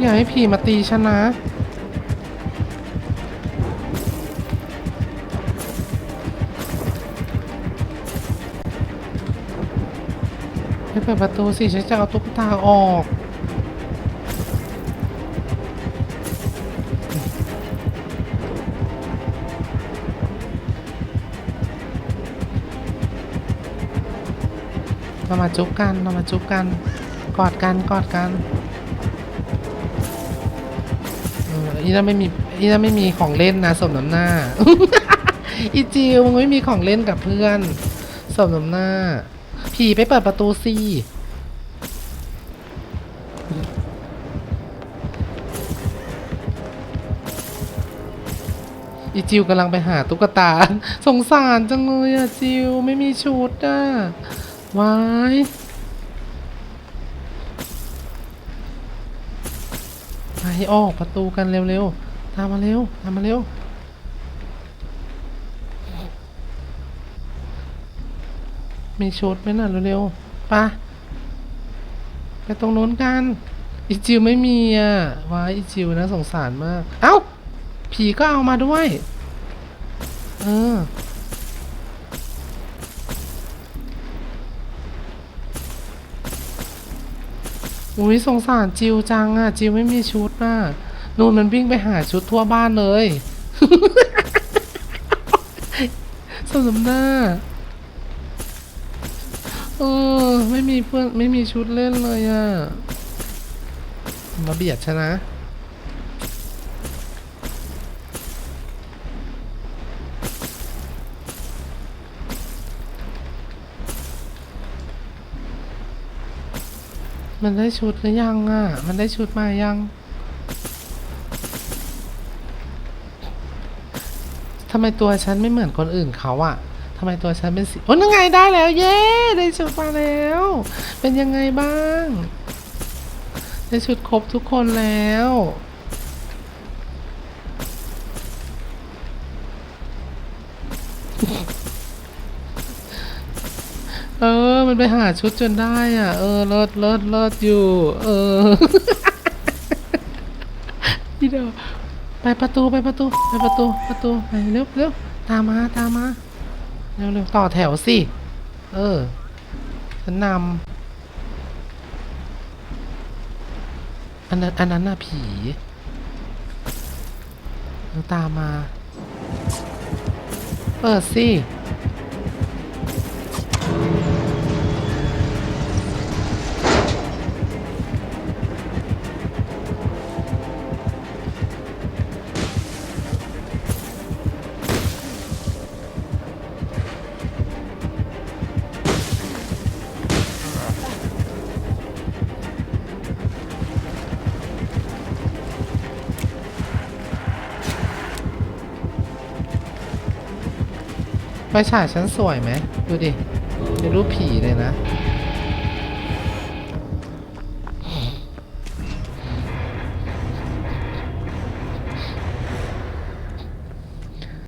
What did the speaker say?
อย่าให้ผีมาตีฉันนะให้เปิดประตูสิ ฉันจะเอาตุ๊กตาออกเรามาจุ๊บกันเรามาจุ๊บกัน กอดกัน กอดกัน อีน่าไม่มีอีน่าไม่มีของเล่นนะสมน้ำหน้า อีจิวมึงไม่มีของเล่นกับเพื่อนสมน้ำหน้า ผีไปเปิดประตูสิอีจิวกำลังไปหาตุ๊กตา สงสารจังเลยอะจิวไม่มีชุดอะวาย ไปออกประตูกันเร็วๆ ตามมาเร็ว ตามมาเร็ว มีชุดไหมน่ะเร็วๆไปะไปตรงนู้นกัน อีจิวไม่มีอะว้ายอีจิวนะสงสารมาก เอ้า ผีก็เอามาด้วย เออ อุ้ยสงสารจิวจังอะ จิวไม่มีชุดอะนูนมันวิ่งไปหาชุดทั่วบ้านเลยสมน้ำหน้าเออ ไม่มีเพื่อน ไม่มีชุดเล่นเลยอะ มาเบียดชนะ มันได้ชุดหรือยังอะ มันได้ชุดมายัง ทำไมตัวฉันไม่เหมือนคนอื่นเขาอะทำไมตัวฉันเป็นสี โอ้ยังไงได้แล้ว เย้ ได้ชุดมาแล้ว เป็นยังไงบ้าง ได้ชุดครบทุกคนแล้วเมันไปหาชุดจนได้อะ เออเลิศเลิศเลิศอยู่ เออพี่เดียวไปประตูไปประตูไปประตูประตูไปเร็วเร็วตามมาตามมาเร็วเร็วต่อแถวสิ เออฉันนำอันนั้นอันนั้นน่ะผีเร็วตามมา เปิดสิ ไฟฉายฉันสวยไหม ดูดิมีรูปผีเลยนะ